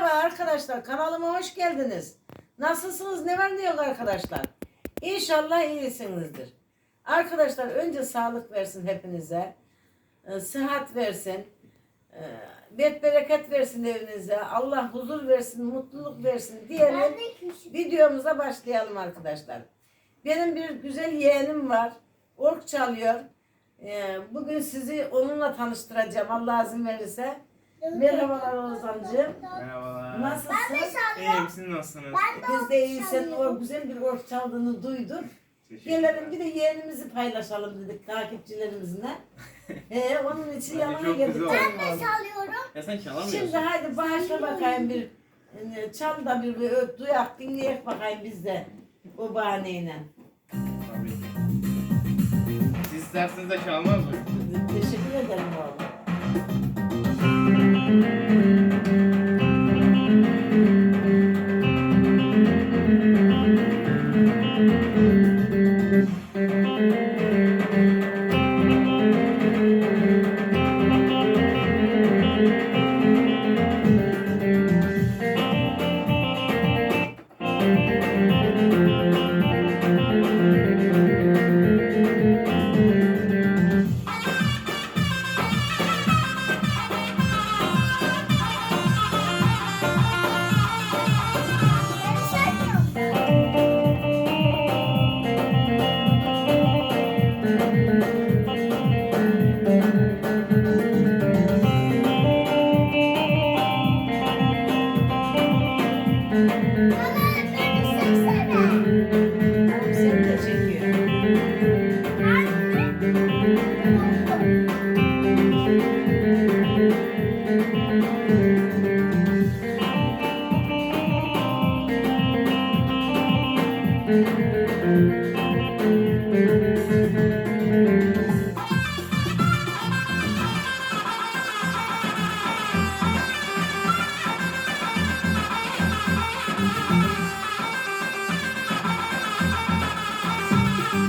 Merhaba arkadaşlar, kanalıma hoş geldiniz. Nasılsınız, ne var ne yok arkadaşlar? İnşallah iyisinizdir. Arkadaşlar önce sağlık versin hepinize. Ee, Sıhhat versin. Ee, Bet bereket versin evinize. Allah huzur versin, mutluluk versin diyelim. Videomuza başlayalım arkadaşlar. Benim bir güzel yeğenim var. Ork çalıyor. Ee, Bugün sizi onunla tanıştıracağım Allah izin verirse. Merhabalar Oğuzhan'cığım. Merhabalar. Nasılsın? İyiyim, siz nasılsınız? Biz de iyi. Senin o güzel bir ork çaldığını duyduk. Gelelim bir de yeğenimizi paylaşalım dedik takipçilerimizle. Ee, onun için Bence yanına çok geldik. güzel oldu. oğlum. Çalıyorum. Ya sen çalamıyorsun. Şimdi hadi başla bakayım bir e, çal da bir, bir öp, duyak dinleyek bakayım biz de o bahaneyle. Tabii ki. Siz isterseniz de çalmaz mı? Teşekkür ederim. Oğlum thank you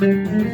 Türkülerini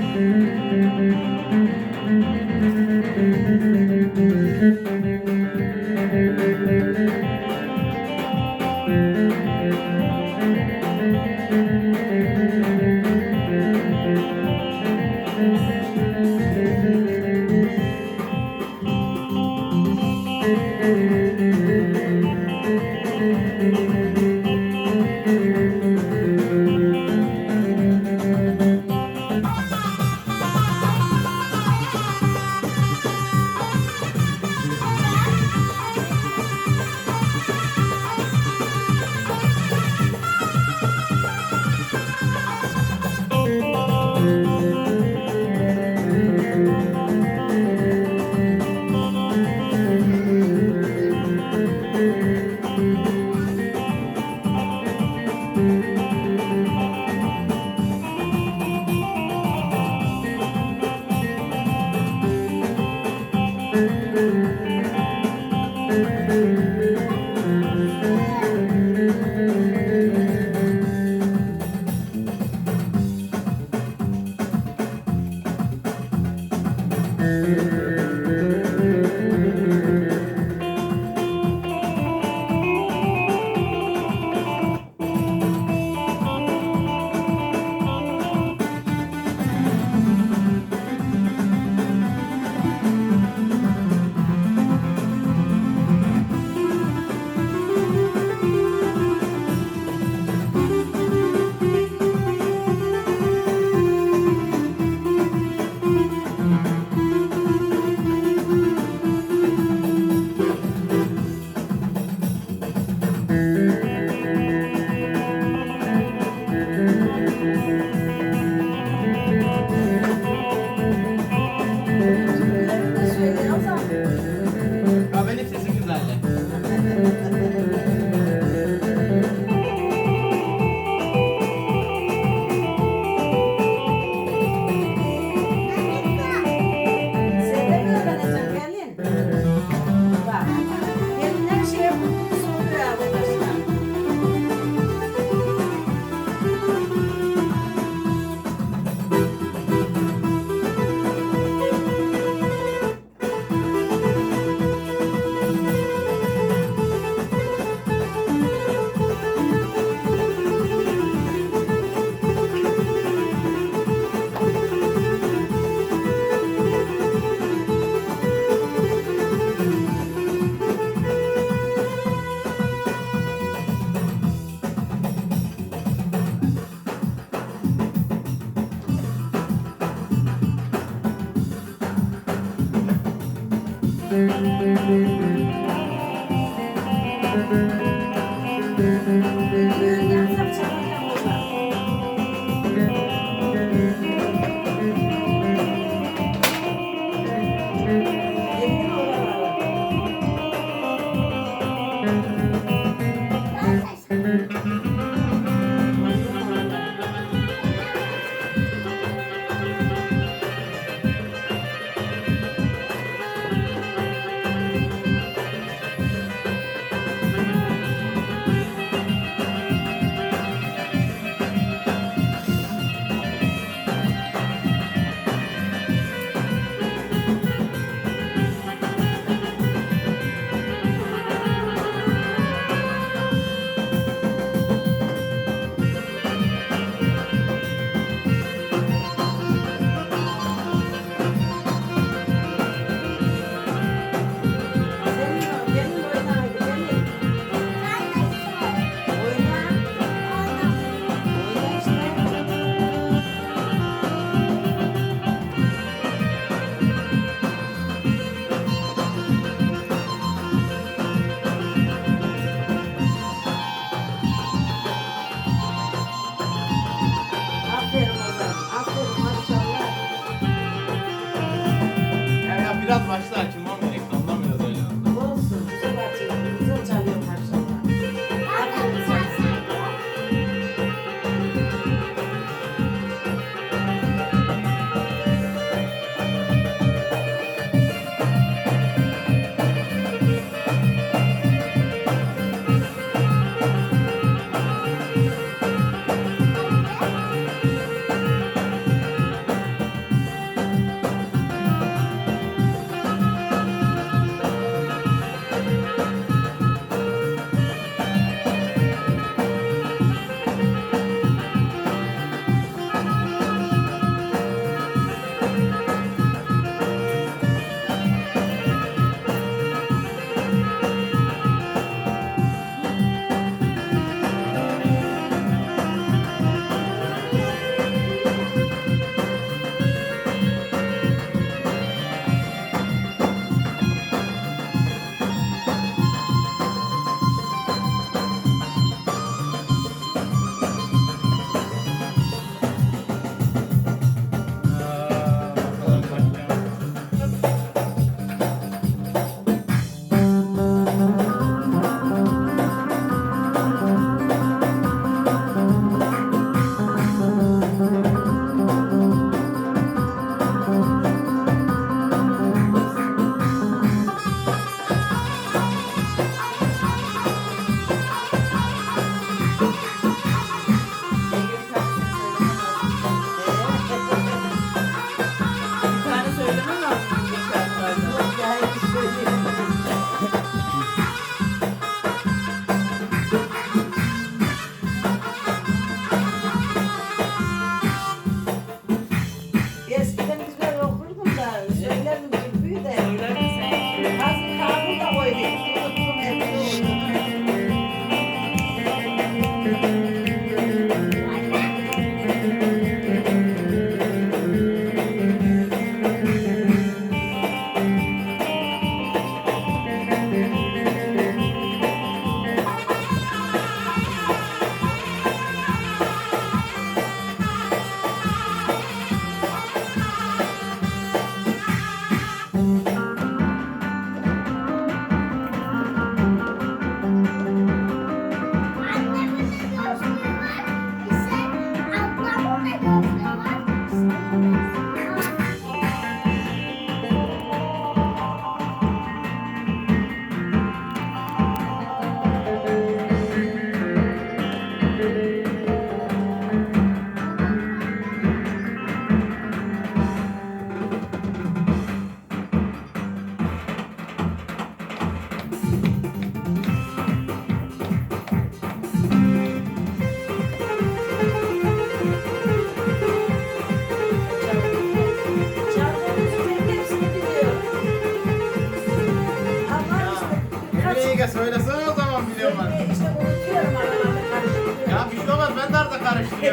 Música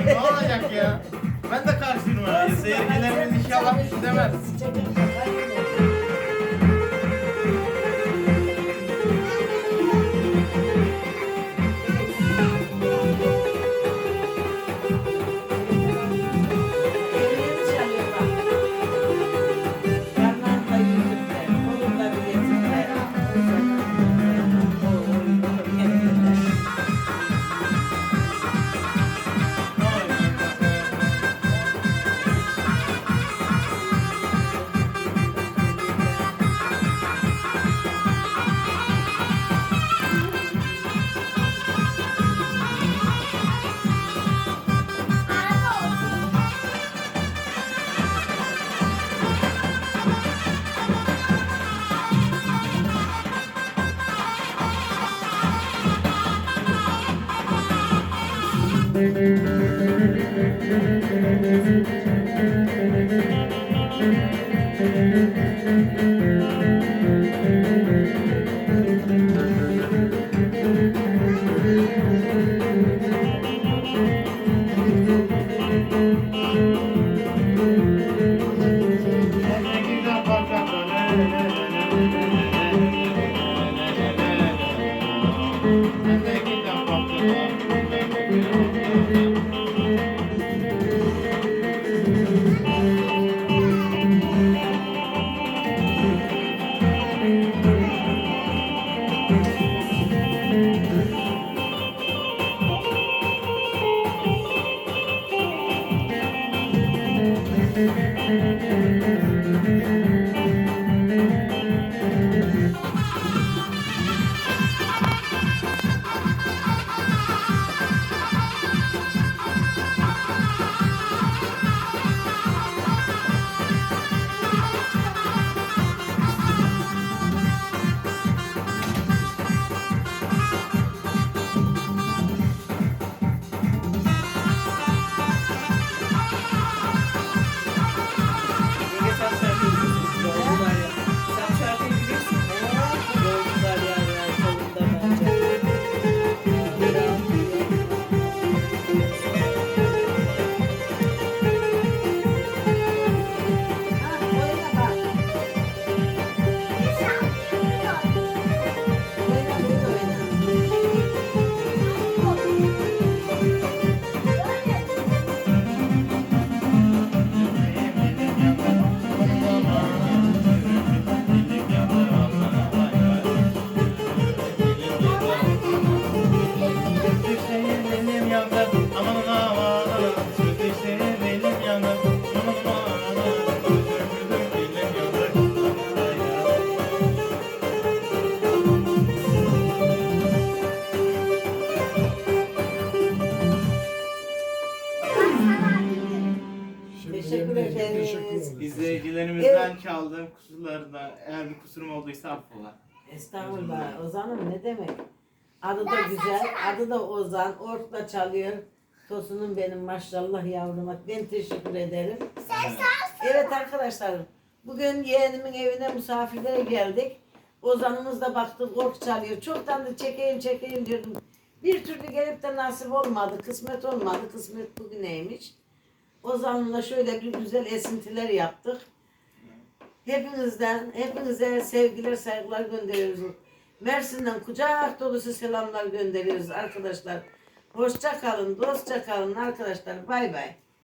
ne olacak ya? Ben de karşıyım öyle. Seyircilerimiz inşallah bir şey demez. Yenge Eğer bir kusurum olduysa affola. Estağfurullah. Ozan'ım ne demek? Adı da güzel. Adı da Ozan. Orkla çalıyor. Tosunum benim maşallah yavruma. Ben teşekkür ederim. Evet arkadaşlar. Bugün yeğenimin evine misafirlere geldik. Ozan'ımız da baktık ork çalıyor. Çoktan da çekeyim çekeyim diyordum. Bir türlü gelip de nasip olmadı. Kısmet olmadı. Kısmet bugüneymiş. Ozan'la şöyle bir güzel esintiler yaptık. Hepinizden, hepinize sevgiler, saygılar gönderiyoruz. Mersin'den kucak dolusu selamlar gönderiyoruz arkadaşlar. Hoşça kalın, dostça kalın arkadaşlar. Bay bay.